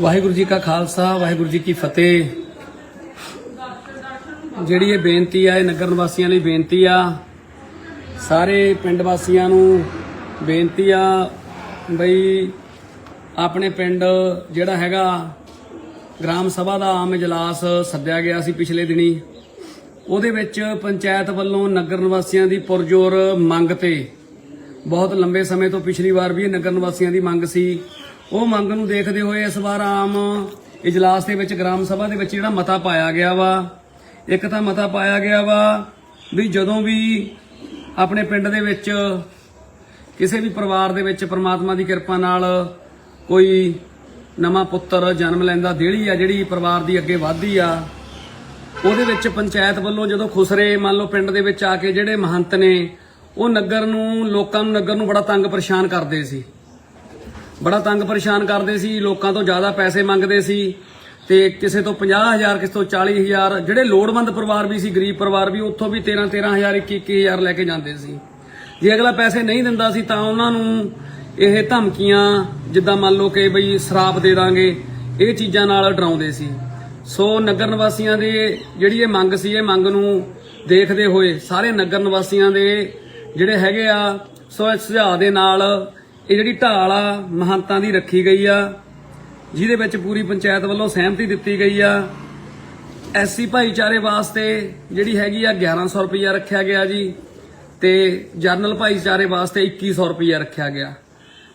ਵਾਹਿਗੁਰੂ ਜੀ ਕਾ ਖਾਲਸਾ, ਵਾਹਿਗੁਰੂ ਜੀ ਕੀ ਫਤਿਹ। ਜਿਹੜੀ ਇਹ ਬੇਨਤੀ ਆ, ਇਹ ਨਗਰ ਨਿਵਾਸੀਆਂ ਲਈ ਬੇਨਤੀ ਆ, ਸਾਰੇ ਪਿੰਡ ਵਾਸੀਆਂ ਨੂੰ ਬੇਨਤੀ ਆ ਬਈ ਆਪਣੇ ਪਿੰਡ ਜਿਹੜਾ ਹੈਗਾ, ਗ੍ਰਾਮ ਸਭਾ ਦਾ ਆਮ ਇਜਲਾਸ ਸੱਦਿਆ ਗਿਆ ਸੀ ਪਿਛਲੇ ਦਿਨੀ। ਉਹਦੇ ਵਿੱਚ ਪੰਚਾਇਤ ਵੱਲੋਂ ਨਗਰ ਨਿਵਾਸੀਆਂ ਦੀ ਪੁਰਜੋਰ ਮੰਗ ਤੇ ਬਹੁਤ ਲੰਬੇ ਸਮੇਂ ਤੋਂ ਪਿਛਲੀ ਵਾਰ ਵੀ ਨਗਰ ਨਿਵਾਸੀਆਂ ਦੀ ਮੰਗ ਸੀ। ਉਹ ਮੰਗ ਨੂੰ ਦੇਖਦੇ ਹੋਏ ਇਸ ਵਾਰ ਆਮ ਇਜਲਾਸ ਦੇ ਵਿੱਚ ਗ੍ਰਾਮ ਸਭਾ ਦੇ ਵਿੱਚ ਜਿਹੜਾ ਮਤਾ ਪਾਇਆ ਗਿਆ ਵਾ, ਇੱਕ ਤਾਂ ਮਤਾ ਪਾਇਆ ਗਿਆ ਵਾ ਵੀ ਜਦੋਂ ਵੀ ਆਪਣੇ ਪਿੰਡ ਦੇ ਵਿੱਚ ਕਿਸੇ ਵੀ ਪਰਿਵਾਰ ਦੇ ਵਿੱਚ ਪ੍ਰਮਾਤਮਾ ਦੀ ਕਿਰਪਾ ਨਾਲ ਕੋਈ ਨਵਾਂ ਪੁੱਤਰ ਜਨਮ ਲੈਂਦਾ, ਦੇਹਲੀ ਆ ਜਿਹੜੀ ਪਰਿਵਾਰ ਦੀ ਅੱਗੇ ਵਧਦੀ ਆ, ਉਹਦੇ ਵਿੱਚ ਪੰਚਾਇਤ ਵੱਲੋਂ ਜਦੋਂ ਖੁਸਰੇ ਮੰਨ ਲਓ ਪਿੰਡ ਦੇ ਵਿੱਚ ਆ ਕੇ ਜਿਹੜੇ ਮਹੰਤ ਨੇ, ਉਹ ਨਗਰ ਨੂੰ, ਲੋਕਾਂ ਨੂੰ ਨਗਰ ਨੂੰ ਬੜਾ ਤੰਗ ਪਰੇਸ਼ਾਨ ਕਰਦੇ ਸੀ। ਬੜਾ ਤੰਗ ਪਰੇਸ਼ਾਨ ਕਰਦੇ ਸੀ, ਲੋਕਾਂ ਤੋਂ ਜ਼ਿਆਦਾ ਪੈਸੇ ਮੰਗਦੇ ਸੀ ਤੇ ਕਿਸੇ ਤੋਂ 50000 ਕਿਸੇ ਤੋਂ 40000 ਜਿਹੜੇ ਲੋੜਵੰਦ ਪਰਿਵਾਰ ਵੀ ਸੀ, ਗਰੀਬ ਪਰਿਵਾਰ ਵੀ, ਉੱਥੋਂ ਵੀ 13 13000 21000 ਲੈ ਕੇ ਜਾਂਦੇ ਸੀ। ਜੇ ਅਗਲਾ ਪੈਸੇ ਨਹੀਂ ਦਿੰਦਾ ਸੀ ਤਾਂ ਉਹਨਾਂ ਨੂੰ ਇਹ ਧਮਕੀਆਂ, ਜਿੱਦਾਂ ਮੰਨ ਲਓ ਕਿ ਬਈ ਸ਼ਰਾਪ ਦੇ ਦਾਂਗੇ, ਇਹ ਚੀਜ਼ਾਂ ਨਾਲ ਡਰਾਉਂਦੇ ਸੀ। ਸੋ ਨਗਰ ਨਿਵਾਸੀਆਂ ਦੇ ਜਿਹੜੀ ਇਹ ਮੰਗ ਸੀ, ਇਹ ਮੰਗ ਨੂੰ ਦੇਖਦੇ ਹੋਏ ਸਾਰੇ ਨਗਰ ਨਿਵਾਸੀਆਂ ਦੇ ਜਿਹੜੇ ਹੈਗੇ ਆ, ਸੋ ਇਸ ਸੁਝਾਅ ਦੇ ਨਾਲ ਇਹ ਜਿਹੜੀ ਢਾਲ ਆ, ਮਹੰਤਾਂ ਦੀ ਰੱਖੀ ਗਈ ਆ, ਜਿਹਦੇ ਵਿੱਚ ਪੂਰੀ ਪੰਚਾਇਤ ਵੱਲੋਂ ਸਹਿਮਤੀ ਦਿੱਤੀ ਗਈ ਆ। ਐਸਸੀ ਭਾਈਚਾਰੇ ਵਾਸਤੇ ਜਿਹੜੀ ਹੈਗੀ ਆ 1100 ਰੁਪਇਆ ਰੱਖਿਆ ਗਿਆ ਜੀ, ਤੇ ਜਰਨਲ ਭਾਈਚਾਰੇ ਵਾਸਤੇ 2100 ਰੁਪਇਆ ਰੱਖਿਆ ਗਿਆ।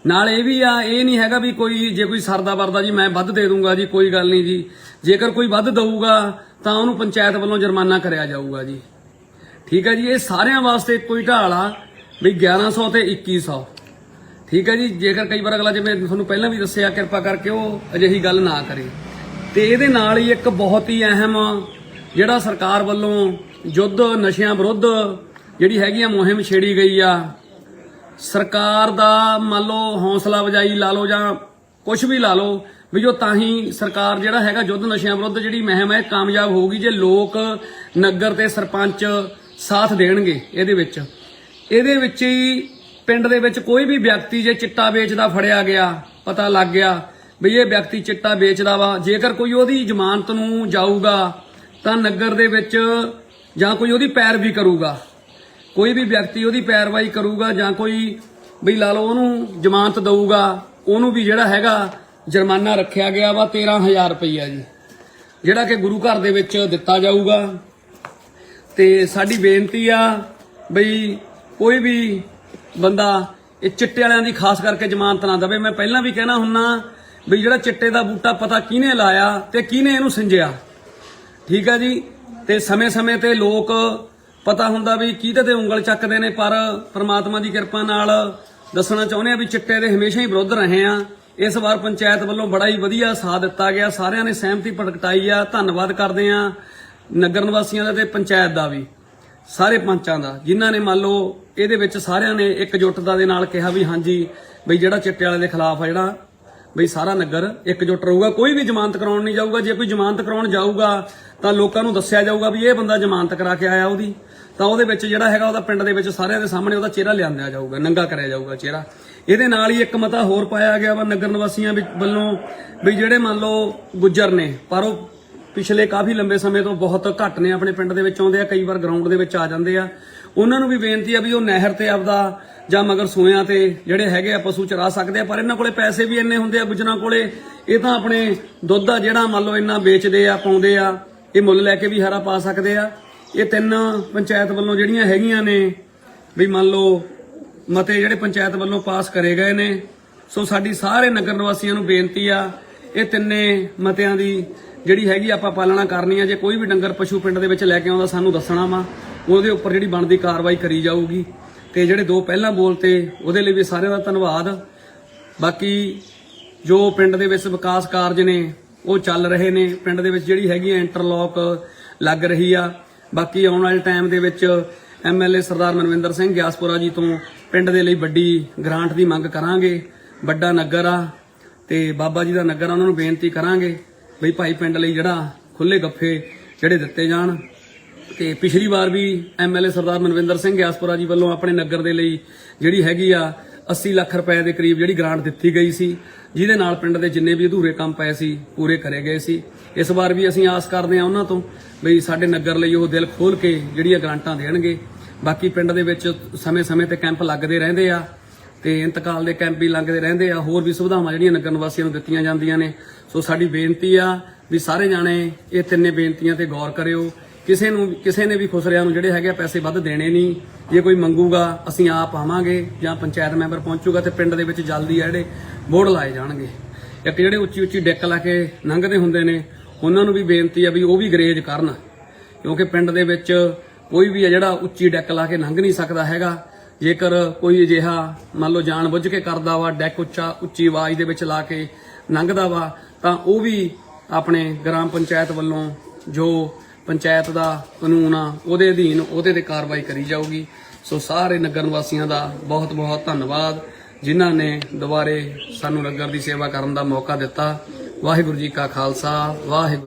ਨਾਲ ਇਹ ਵੀ ਆ, ਇਹ ਨਹੀਂ ਹੈਗਾ ਵੀ ਕੋਈ, ਜੇ ਕੋਈ ਸਰਦਾ ਵਰਦਾ ਜੀ, ਮੈਂ ਵੱਧ ਦੇ ਦੂੰਗਾ ਜੀ, ਕੋਈ ਗੱਲ ਨਹੀਂ ਜੀ। ਜੇਕਰ ਕੋਈ ਵੱਧ ਦਊਗਾ, ਤਾਂ ਉਹਨੂੰ ਪੰਚਾਇਤ ਵੱਲੋਂ ਜੁਰਮਾਨਾ ਕਰਿਆ ਜਾਊਗਾ ਜੀ। ਠੀਕ ਹੈ ਜੀ, ਇਹ ਸਾਰਿਆਂ ਵਾਸਤੇ ਇੱਕੋ ਹੀ ਢਾਲ ਆ, ਵੀ 1100 ਤੇ 2100 ਠੀਕ ਹੈ ਜੀ, ਜੇਕਰ ਕਈ ਵਾਰ ਅਗਲਾ ਜਿਵੇਂ ਤੁਹਾਨੂੰ ਪਹਿਲਾਂ ਵੀ ਦੱਸਿਆ, ਕਿਰਪਾ ਕਰਕੇ ਉਹ ਅਜਿਹੀ ਗੱਲ ਨਾ ਕਰੇ। ਤੇ ਇਹਦੇ ਨਾਲ ਹੀ ਇੱਕ ਬਹੁਤ ਹੀ ਅਹਿਮ ਜਿਹੜਾ ਸਰਕਾਰ ਵੱਲੋਂ ਯੁੱਧ, ਨਸ਼ਿਆਂ ਵਿਰੁੱਧ ਜਿਹੜੀ ਹੈਗੀ ਆ, ਮੁਹਿੰਮ ਛੇੜੀ ਗਈ ਆ, ਸਰਕਾਰ ਦਾ ਮੰਨ ਲਓ ਹੌਸਲਾ ਵਜਾਈ ਲਾ ਲਓ ਜਾਂ ਕੁਝ ਵੀ ਲਾ ਲਓ, ਵੀ ਜੋ ਤਾਂ ਹੀ ਸਰਕਾਰ ਜਿਹੜਾ ਹੈਗਾ ਯੁੱਧ, ਨਸ਼ਿਆਂ ਵਿਰੁੱਧ ਜਿਹੜੀ ਮੁਹਿੰਮ ਹੈ ਕਾਮਯਾਬ ਹੋਊਗੀ ਜੇ ਲੋਕ ਨਗਰ ਤੇ ਸਰਪੰਚ ਸਾਥ ਦੇਣਗੇ ਇਹਦੇ ਵਿੱਚ। ਇਹਦੇ ਵਿੱਚ ਹੀ ਪਿੰਡ ਦੇ ਵਿੱਚ ਕੋਈ ਵੀ ਵਿਅਕਤੀ ਜੇ ਚਿੱਟਾ ਵੇਚਦਾ ਫੜਿਆ ਗਿਆ, ਪਤਾ ਲੱਗ ਗਿਆ ਵੀ ਇਹ ਵਿਅਕਤੀ ਚਿੱਟਾ ਵੇਚਦਾ ਵਾ। ਜੇਕਰ ਕੋਈ ਉਹਦੀ ਜ਼ਮਾਨਤ ਨੂੰ ਜਾਊਗਾ ਤਾਂ ਨਗਰ ਦੇ ਵਿੱਚ ਜਾਂ ਕੋਈ ਉਹਦੀ ਪੈਰਵੀ ਕਰੂਗਾ। ਕੋਈ ਵੀ ਵਿਅਕਤੀ ਉਹਦੀ ਪੈਰਵਾਈ ਕਰੂਗਾ ਜਾਂ ਕੋਈ ਵੀ ਲਾ ਲਓ ਉਹਨੂੰ ਜ਼ਮਾਨਤ ਦਊਗਾ, ਉਹਨੂੰ ਵੀ ਜਿਹੜਾ ਹੈਗਾ ਜੁਰਮਾਨਾ ਰੱਖਿਆ ਗਿਆ ਵਾ 13000 ਰੁਪਈਆ ਜੀ, ਜਿਹੜਾ ਕਿ ਗੁਰੂ ਘਰ ਦੇ ਵਿੱਚ ਦਿੱਤਾ ਜਾਊਗਾ। ਤੇ ਸਾਡੀ ਬੇਨਤੀ ਆ ਬਈ ਕੋਈ ਵੀ ਬੰਦਾ ਇਹ ਚਿੱਟੇ ਵਾਲਿਆਂ ਦੀ ਖਾਸ ਕਰਕੇ ਜ਼ਮਾਨਤ ਨਾ ਦਵੇ। ਮੈਂ ਪਹਿਲਾਂ ਵੀ ਕਹਿਣਾ ਹੁੰਨਾ ਵੀ ਜਿਹੜਾ ਚਿੱਟੇ ਦਾ ਬੂਟਾ ਪਤਾ ਕਿਹਨੇ ਲਾਇਆ ਤੇ ਕਿਹਨੇ ਇਹਨੂੰ ਸਿੰਜਿਆ। ਠੀਕ ਆ ਜੀ? ਤੇ ਸਮੇਂ-ਸਮੇਂ ਤੇ ਲੋਕ ਪਤਾ ਹੁੰਦਾ ਵੀ ਕਿਹਦੇ ਤੇ ਉਂਗਲ ਚੱਕਦੇ ਨੇ, ਪਰ ਪ੍ਰਮਾਤਮਾ ਦੀ ਕਿਰਪਾ ਨਾਲ ਦੱਸਣਾ ਚਾਹੁੰਦੇ ਆ ਵੀ ਚਿੱਟੇ ਦੇ ਹਮੇਸ਼ਾ ਹੀ ਵਿਰੁੱਧ ਰਹੇ ਆ। ਇਸ ਵਾਰ ਪੰਚਾਇਤ ਵੱਲੋਂ ਬੜਾ ਹੀ ਵਧੀਆ ਸਾਥ ਦਿੱਤਾ ਗਿਆ। ਸਾਰਿਆਂ ਨੇ ਸਹਿਮਤੀ ਪ੍ਰਗਟਾਈ ਆ। ਧੰਨਵਾਦ ਕਰਦੇ ਆ ਨਗਰ ਨਿਵਾਸੀਆਂ ਦਾ ਤੇ ਪੰਚਾਇਤ ਦਾ ਵੀ। ਸਾਰੇ ਪੰਚਾਂ ਦਾ, ਜਿਨ੍ਹਾਂ ਨੇ ਮੰਨ ਲਓ ਇਹਦੇ ਵਿੱਚ ਸਾਰਿਆਂ ਨੇ ਇਕਜੁੱਟਤਾ ਦੇ ਨਾਲ ਕਿਹਾ ਵੀ ਹਾਂਜੀ ਬਈ ਜਿਹੜਾ ਚਿੱਟੇ ਵਾਲੇ ਦੇ ਖਿਲਾਫ ਆ ਜਿਹੜਾ, ਬਈ ਸਾਰਾ ਨਗਰ ਇਕਜੁੱਟ ਰਹੂਗਾ, ਕੋਈ ਵੀ ਜ਼ਮਾਨਤ ਕਰਾਉਣ ਨਹੀਂ ਜਾਊਗਾ, ਜੇ ਕੋਈ ਜ਼ਮਾਨਤ ਕਰਾਉਣ ਜਾਊਗਾ ਤਾਂ ਲੋਕਾਂ ਨੂੰ ਦੱਸਿਆ ਜਾਊਗਾ ਵੀ ਇਹ ਬੰਦਾ ਜ਼ਮਾਨਤ ਕਰਾ ਕੇ ਆਇਆ ਉਹਦੀ, ਤਾਂ ਉਹਦੇ ਵਿੱਚ ਜਿਹੜਾ ਹੈਗਾ ਉਹਦਾ ਪਿੰਡ ਦੇ ਵਿੱਚ ਸਾਰਿਆਂ ਦੇ ਸਾਹਮਣੇ ਉਹਦਾ ਚਿਹਰਾ ਲਿਆਂਦਿਆ ਜਾਊਗਾ, ਨੰਗਾ ਕਰਿਆ ਜਾਊਗਾ ਚਿਹਰਾ। ਇਹਦੇ ਨਾਲ ਹੀ ਇੱਕ ਮਤਾ ਹੋਰ ਪਾਇਆ ਗਿਆ ਵਾ ਨਗਰ ਨਿਵਾਸੀਆਂ ਵਿੱਚ ਵੱਲੋਂ ਵੀ ਜਿਹੜੇ ਮੰਨ ਲਓ ਗੁੱਜਰ ਨੇ, ਪਰ ਉਹ ਪਿਛਲੇ ਕਾਫੀ ਲੰਬੇ ਸਮੇਂ ਤੋਂ ਬਹੁਤ ਘੱਟ ਨੇ ਆਪਣੇ ਪਿੰਡ ਦੇ ਵਿੱਚ ਆਉਂਦੇ ਆ, ਕਈ ਵਾਰ ਗਰਾਊਂਡ ਦੇ ਵਿੱਚ ਆ ਜਾਂਦੇ ਆ। ਉਹਨਾਂ ਨੂੰ ਵੀ ਬੇਨਤੀ ਆ ਵੀ ਉਹ ਨਹਿਰ ਤੇ ਆਪਦਾ ਜਾਂ ਮਗਰ ਸੋਇਆਂ ਤੇ ਜਿਹੜੇ ਹੈਗੇ ਆ, ਪਸ਼ੂ ਚਰਾ ਸਕਦੇ ਆ, ਪਰ ਇਹਨਾਂ ਕੋਲੇ ਪੈਸੇ ਵੀ ਇੰਨੇ ਹੁੰਦੇ ਆ ਗੁੱਜਰਾਂ ਕੋਲੇ ਇਹ ਤਾਂ ਆਪਣੇ ਦੁੱਧ ਆ ਜਿਹੜਾ ਮੰਨ ਲਓ ਇੰਨਾ ਵੇਚਦੇ ਆ, ਪਾਉਂਦੇ ਆ, ਇਹ ਮੁੱਲ ਲੈ ਕੇ ਵੀ ਹਰਾ ਪਾ ਸਕਦੇ ਆ। ਇਹ ਤਿੰਨ ਪੰਚਾਇਤ ਵੱਲੋਂ ਜਿਹੜੀਆਂ ਹੈਗੀਆਂ ਨੇ, ਵੀ ਮੰਨ ਲਓ ਮਤੇ ਜਿਹੜੇ ਪੰਚਾਇਤ ਵੱਲੋਂ ਪਾਸ ਕਰੇ ਗਏ ਨੇ। ਸੋ ਸਾਡੀ ਸਾਰੇ ਨਗਰ ਨਿਵਾਸੀਆਂ ਨੂੰ ਬੇਨਤੀ ਆ ਇਹ ਤਿੰਨੇ ਮਤਿਆਂ ਦੀ ਜਿਹੜੀ ਹੈਗੀ ਆਪਾਂ ਪਾਲਣਾ ਕਰਨੀ ਆ। ਜੇ ਕੋਈ ਵੀ ਡੰਗਰ ਪਸ਼ੂ ਪਿੰਡ ਦੇ ਵਿੱਚ ਲੈ ਕੇ ਆਉਂਦਾ, ਸਾਨੂੰ ਦੱਸਣਾ ਵਾ। ਉਹਦੇ ਉੱਪਰ ਜਿਹੜੀ ਬਣਦੀ ਕਾਰਵਾਈ ਕਰੀ ਜਾਊਗੀ। ਤੇ ਜਿਹੜੇ ਦੋ ਪਹਿਲਾਂ ਬੋਲਤੇ ਉਹਦੇ ਲਈ ਵੀ ਸਾਰਿਆਂ ਦਾ ਧੰਨਵਾਦ। ਬਾਕੀ ਜੋ ਪਿੰਡ ਦੇ ਵਿੱਚ ਵਿਕਾਸ ਕਾਰਜ ਨੇ, ਉਹ ਚੱਲ ਰਹੇ ਨੇ। ਪਿੰਡ ਦੇ ਵਿੱਚ ਜਿਹੜੀ ਹੈਗੀ ਆ ਇੰਟਰਲੌਕ ਲੱਗ ਰਹੀ ਆ। ਬਾਕੀ ਆਉਣ ਵਾਲੇ ਟਾਈਮ ਦੇ ਵਿੱਚ ਐਮਐਲਏ ਸਰਦਾਰ ਮਨਵਿੰਦਰ ਸਿੰਘ ਗਿਆਸਪੁਰਾ ਜੀ ਤੋਂ ਪਿੰਡ ਦੇ ਲਈ ਵੱਡੀ ਗ੍ਰਾਂਟ ਦੀ ਮੰਗ ਕਰਾਂਗੇ। ਵੱਡਾ ਨਗਰ ਆ। ਤੇ ਬਾਬਾ ਜੀ ਦਾ ਨਗਰ ਉਹਨਾਂ ਨੂੰ ਬੇਨਤੀ ਕਰਾਂਗੇ ਬਈ ਭਾਈ ਪਿੰਡ ਲਈ ਜਿਹੜਾ ਖੁੱਲੇ ਗੱਫੇ ਜਿਹੜੇ ਦਿੱਤੇ ਜਾਣ। ਤੇ ਪਿਛਲੀ ਵਾਰ ਵੀ ਐਮਐਲਏ ਸਰਦਾਰ ਮਨਵਿੰਦਰ ਸਿੰਘ ਗਿਆਸਪੁਰਾ ਜੀ ਵੱਲੋਂ ਆਪਣੇ ਨਗਰ ਦੇ ਲਈ ਜਿਹੜੀ ਹੈਗੀ ਆ 80 ਲੱਖ ਰੁਪਏ ਦੇ ਕਰੀਬ ਜਿਹੜੀ ਗ੍ਰਾਂਟ ਦਿੱਤੀ ਗਈ ਸੀ, ਜਿਹਦੇ ਨਾਲ ਪਿੰਡ ਦੇ ਜਿੰਨੇ ਵੀ ਅਧੂਰੇ ਕੰਮ ਪਏ ਸੀ, ਪੂਰੇ ਕਰੇ ਗਏ ਸੀ। ਇਸ ਵਾਰ ਵੀ ਅਸੀਂ ਆਸ ਕਰਦੇ ਹਾਂ ਉਹਨਾਂ ਤੋਂ ਬਈ ਸਾਡੇ ਨਗਰ ਲਈ ਉਹ ਦਿਲ ਖੋਲ ਕੇ ਜਿਹੜੀਆਂ ਗ੍ਰਾਂਟਾਂ ਦੇਣਗੇ। ਬਾਕੀ ਪਿੰਡ ਦੇ ਵਿੱਚ ਸਮੇਂ-ਸਮੇਂ ਤੇ ਕੈਂਪ ਲੱਗਦੇ ਰਹਿੰਦੇ ਆ। ਤੇ ਇੰਤਕਾਲ ਦੇ ਕੈਂਪ ਵੀ ਲੱਗਦੇ ਰਹਿੰਦੇ ਆ, ਹੋਰ ਵੀ ਸੁਵਿਧਾਵਾਂ ਜਿਹੜੀਆਂ ਨਗਰ ਨਿਵਾਸੀਆਂ ਨੂੰ ਦਿੱਤੀਆਂ ਜਾਂਦੀਆਂ ਨੇ। ਸੋ ਸਾਡੀ ਬੇਨਤੀ ਆ ਵੀ ਸਾਰੇ ਜਾਣੇ ਇਹ ਤਿੰਨੇ ਬੇਨਤੀਆਂ ਤੇ ਗੌਰ ਕਰਿਓ। ਕਿਸੇ ਨੂੰ, ਕਿਸੇ ਨੇ ਵੀ ਖੁਸਰਿਆਂ ਨੂੰ ਜਿਹੜੇ ਹੈਗੇ ਆ ਪੈਸੇ ਵੱਧ ਦੇਣੇ ਨਹੀਂ, ਜੇ ਕੋਈ ਮੰਗੂਗਾ, ਅਸੀਂ ਆਪ ਆਵਾਂਗੇ ਜਾਂ ਪੰਚਾਇਤ ਮੈਂਬਰ ਪਹੁੰਚੂਗਾ ਤੇ ਪਿੰਡ ਦੇ ਵਿੱਚ ਜਲਦੀ ਆ ਜਿਹੜੇ ਬੋਰਡ ਲਾਏ ਜਾਣਗੇ। ਇੱਕ ਜਿਹੜੇ ਉੱਚੀ ਉੱਚੀ ਡੈਕ ਲਾ ਕੇ ਲੰਘਦੇ ਹੁੰਦੇ ਨੇ, ਉਹਨਾਂ ਨੂੰ ਵੀ ਬੇਨਤੀ ਆ ਵੀ ਉਹ ਵੀ ਗਰੇਜ ਕਰਨ। ਕਿਉਂਕਿ ਪਿੰਡ ਦੇ ਵਿੱਚ ਕੋਈ ਵੀ ਆ ਜਿਹੜਾ ਉੱਚੀ ਡੈਕ ਲਾ ਕੇ ਲੰਘ ਨਹੀਂ ਸਕਦਾ ਹੈਗਾ ਜੇਕਰ ਕੋਈ ਅਜਿਹਾ ਮੰਨ ਲਓ ਜਾਣ ਬੁੱਝ ਕੇ ਕਰਦਾ ਵਾ, ਡੈਕ ਉੱਚਾ, ਉੱਚੀ ਆਵਾਜ਼ ਦੇ ਵਿੱਚ ਲਾ ਕੇ ਲੰਘਦਾ ਵਾ, ਤਾਂ ਉਹ ਵੀ ਆਪਣੇ ਗ੍ਰਾਮ ਪੰਚਾਇਤ ਵੱਲੋਂ ਜੋ ਪੰਚਾਇਤ ਦਾ ਕਾਨੂੰਨ ਆ, ਉਹਦੇ ਅਧੀਨ ਉਹਦੇ ਤੇ ਕਾਰਵਾਈ ਕਰੀ ਜਾਊਗੀ। ਸੋ ਸਾਰੇ ਨਗਰ ਨਿਵਾਸੀਆਂ ਦਾ ਬਹੁਤ ਬਹੁਤ ਧੰਨਵਾਦ, ਜਿਨ੍ਹਾਂ ਨੇ ਦੁਬਾਰੇ ਸਾਨੂੰ ਨਗਰ ਦੀ ਸੇਵਾ ਕਰਨ ਦਾ ਮੌਕਾ ਦਿੱਤਾ। ਵਾਹਿਗੁਰੂ ਜੀ ਕਾ ਖਾਲਸਾ, ਵਾਹਿਗੁਰੂ